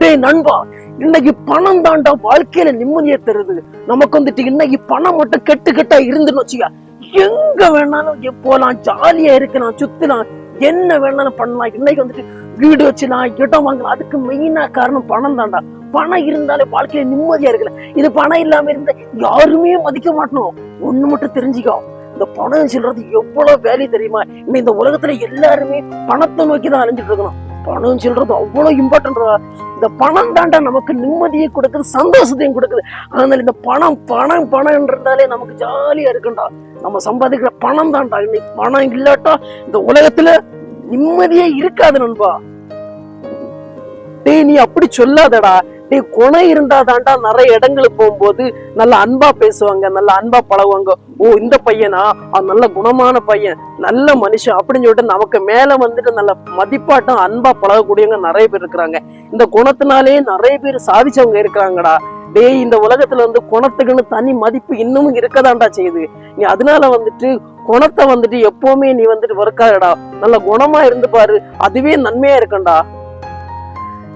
டே நண்பா. இன்னைக்கு பணம் தாண்டா வாழ்க்கையில நிம்மதியை தருது. நமக்கு வந்துட்டு இன்னைக்கு பணம் மட்டும் கெட்டு கெட்டா இருந்துன்னு வச்சுக்க எங்க வேணாலும் போலாம் ஜாலியா இருக்கலாம் சுத்தலாம். என்ன வேணாலும் பண்ணலாம். இன்னைக்கு வந்துட்டு வீடு வச்சுலாம் இடம் வாங்கலாம். அதுக்கு மெயினா காரணம் பணம் தாண்டா. பணம் இருந்தாலே வாழ்க்கையில நிம்மதியா இருக்கல இது பணம் இல்லாம இருந்தா யாருமே மதிக்க மாட்டோம் ஒண்ணு மட்டும் தெரிஞ்சுக்கோ. இந்த பணம் சொல்றது எவ்வளவு வேலை தெரியுமா? இன்னும் இந்த உலகத்துல எல்லாருமே பணத்தை நோக்கி தான் அலைஞ்சிட்டு இருக்கணும். பணம் சொல்றது அவ்வளவு இம்பார்ட்டன்ட் இந்த பணம் தாண்டா நமக்கு நிம்மதியை கொடுக்குது சந்தோஷத்தையும் கொடுக்குது. அதனால இந்த பணம் பணம் பணம் இருந்தாலே நமக்கு ஜாலியா இருக்குண்டா நம்ம சம்பாதிக்கிற பணம் தான்டா. இன்னைக்கு பணம் இல்லாட்டா இந்த உலகத்துல நிம்மதியே இருக்காது நண்பா. டேய் நீ அப்படி சொல்லாதடா. டேய் குணம் இருந்தா தாண்டா நிறைய இடங்களுக்கு போகும்போது நல்ல அன்பா பேசுவாங்க நல்ல அன்பா பழகுவாங்க. ஓ இந்த பையனா? அவன் நல்ல குணமான பையன் நல்ல மனுஷன் அப்படின்னு சொல்லிட்டு நமக்கு மேல வந்துட்டு நல்ல மதிப்பாட்டம் அன்பா பழகக்கூடியவங்க நிறைய பேர் இருக்கிறாங்க. இந்த குணத்தினாலே நிறைய பேர் சாதிச்சவங்க இருக்கிறாங்கடா. டேய் இந்த உலகத்துல வந்து குணத்துக்குன்னு தனி மதிப்பு இன்னமும் இருக்கதாண்டா செய்யுது. நீ அதனால வந்துட்டு குணத்தை வந்துட்டு எப்பவுமே நீ வந்துட்டு வெறுக்காதடா. நல்ல குணமா இருந்து பாரு. அதுவே நன்மையா இருக்கண்டா.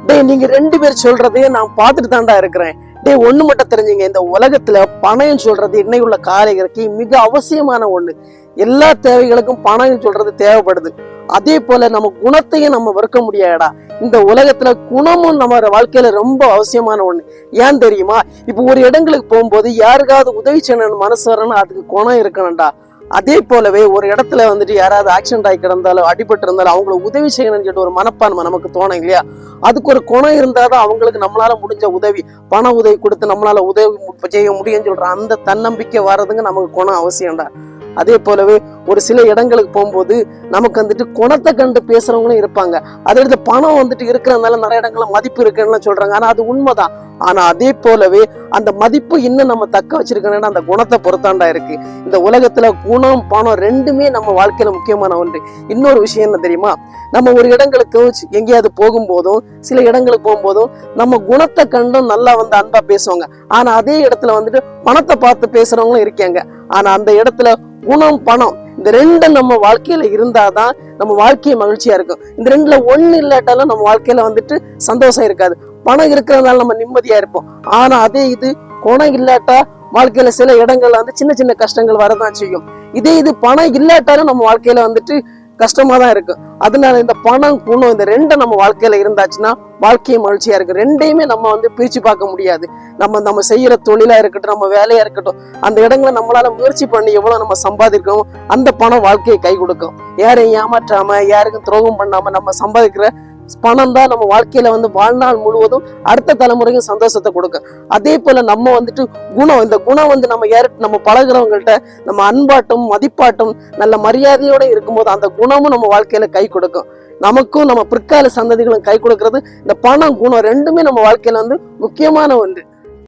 டேய் நீங்க ரெண்டு பேர் சொல்றதையே நான் பார்த்துட்டு தான்டா இருக்கிறேன். டேய் ஒண்ணு மட்டும் தெரிஞ்சுங்க. இந்த உலகத்துல பணம் சொல்றது இன்னைக்கு உள்ள காலைகளுக்கு மிக அவசியமான ஒண்ணு. எல்லா தேவைகளுக்கும் பணம் சொல்றது தேவைப்படுது. அதே போல நம்ம குணத்தையும் நம்ம வெறுக்க முடியாதுடா. இந்த உலகத்துல குணமும் நம்ம வாழ்க்கையில ரொம்ப அவசியமான ஒண்ணு. ஏன் தெரியுமா? இப்போ ஒரு இடங்களுக்கு போகும்போது யாருக்காவது உதவி செய்யணும்னு மனசு வரணும் அதுக்கு குணம் இருக்கணும்டா. அதே போலவே ஒரு இடத்துல வந்துட்டு யாராவது ஆக்சிடென்ட் ஆகி கிடந்தாலும் அடிபட்டு இருந்தாலும் அவங்கள உதவி செய்யணும்னு சொல்லிட்டு ஒரு மனப்பான்மை நமக்கு தோணும் இல்லையா? அதுக்கு ஒரு குணம் இருந்தாதான் அவங்களுக்கு நம்மளால முடிஞ்ச உதவி பண உதவி கொடுத்து நம்மளால உதவி செய்ய முடியும்னு சொல்ற அந்த தன்னம்பிக்கை வர்றதுங்க நமக்கு குணம் அவசியம்டா. அதே போலவே ஒரு சில இடங்களுக்கு போகும்போது நமக்கு வந்துட்டு குணத்தை கண்டு பேசுறவங்களும் இருப்பாங்க. அதே பணம் வந்துட்டு இருக்கிறதுனால நிறைய இடங்கள்ல மதிப்பு இருக்குன்னு சொல்றாங்க. ஆனா அது உண்மைதான். ஆனா அதே போலவே அந்த மதிப்பு இன்னும் நம்ம தக்க வச்சிருக்கணும்னா அந்த குணத்தை பொறுத்தாண்டா இருக்கு. இந்த உலகத்துல குணம் பணம் ரெண்டுமே நம்ம வாழ்க்கையில முக்கியமான ஒன்று. இன்னொரு விஷயம் என்ன தெரியுமா? நம்ம ஒரு இடங்களுக்கு எங்கேயாவது போகும்போதும் சில இடங்களுக்கு போகும்போதும் நம்ம குணத்தை கண்டும் நல்லா வந்து அன்பா பேசுவாங்க. ஆனா அதே இடத்துல வந்துட்டு பணத்தை பார்த்து பேசுறவங்களும் இருக்காங்க. ஆனா அந்த இடத்துல குணம் பணம் இந்த ரெண்டு நம்ம வாழ்க்கையில இருந்தாதான் நம்ம வாழ்க்கையை மகிழ்ச்சியா இருக்கும். இந்த ரெண்டுல ஒண்ணு இல்லாட்டாலும் நம்ம வாழ்க்கையில வந்துட்டு சந்தோஷம் இருக்காது. பணம் இருக்கிறதுனால நம்ம நிம்மதியா இருப்போம். ஆனா அதே இது குணம் இல்லாட்டா வாழ்க்கையில சில இடங்கள்ல வந்து சின்ன சின்ன கஷ்டங்கள் வரதான் செய்யும். இதே இது பணம் இல்லாட்டாலும் நம்ம வாழ்க்கையில வந்துட்டு கஷ்டமாக தான் இருக்கும் அதனால இந்த பணம் குணம் இந்த ரெண்டும் நம்ம வாழ்க்கையில இருந்தாச்சுன்னா வாழ்க்கையை மகிழ்ச்சியா இருக்கு. ரெண்டையுமே நம்ம வந்து பிரிச்சு பார்க்க முடியாது. நம்ம நம்ம செய்யற தொழிலா இருக்கட்டும் நம்ம வேலையா இருக்கட்டும் அந்த இடங்களை நம்மளால முயற்சி பண்ணி எவ்வளவு நம்ம சம்பாதிக்கிறோம் அந்த பணம் வாழ்க்கையை கை கொடுக்கும். யாரையும் ஏமாற்றாம யாருக்கும் துரோகம் பண்ணாம நம்ம சம்பாதிக்கிற பணம் தான் நம்ம வாழ்க்கையில வந்து வாழ்நாள் முழுவதும் அடுத்த தலைமுறைக்கும் சந்தோஷத்தை கொடுக்கும். அதே போல நம்ம வந்துட்டு குணம் இந்த குணம் வந்து நம்ம யாரு நம்ம பழகுறவங்கள்ட்ட நம்ம அன்பாட்டும் மதிப்பாட்டும் நல்ல மரியாதையோட இருக்கும்போது அந்த குணமும் நம்ம வாழ்க்கையில கை கொடுக்கும். நமக்கும் நம்ம பிற்கால சந்ததிகளும் கை கொடுக்கறது. இந்த பணம் குணம் ரெண்டுமே நம்ம வாழ்க்கையில வந்து முக்கியமான ஒன்று.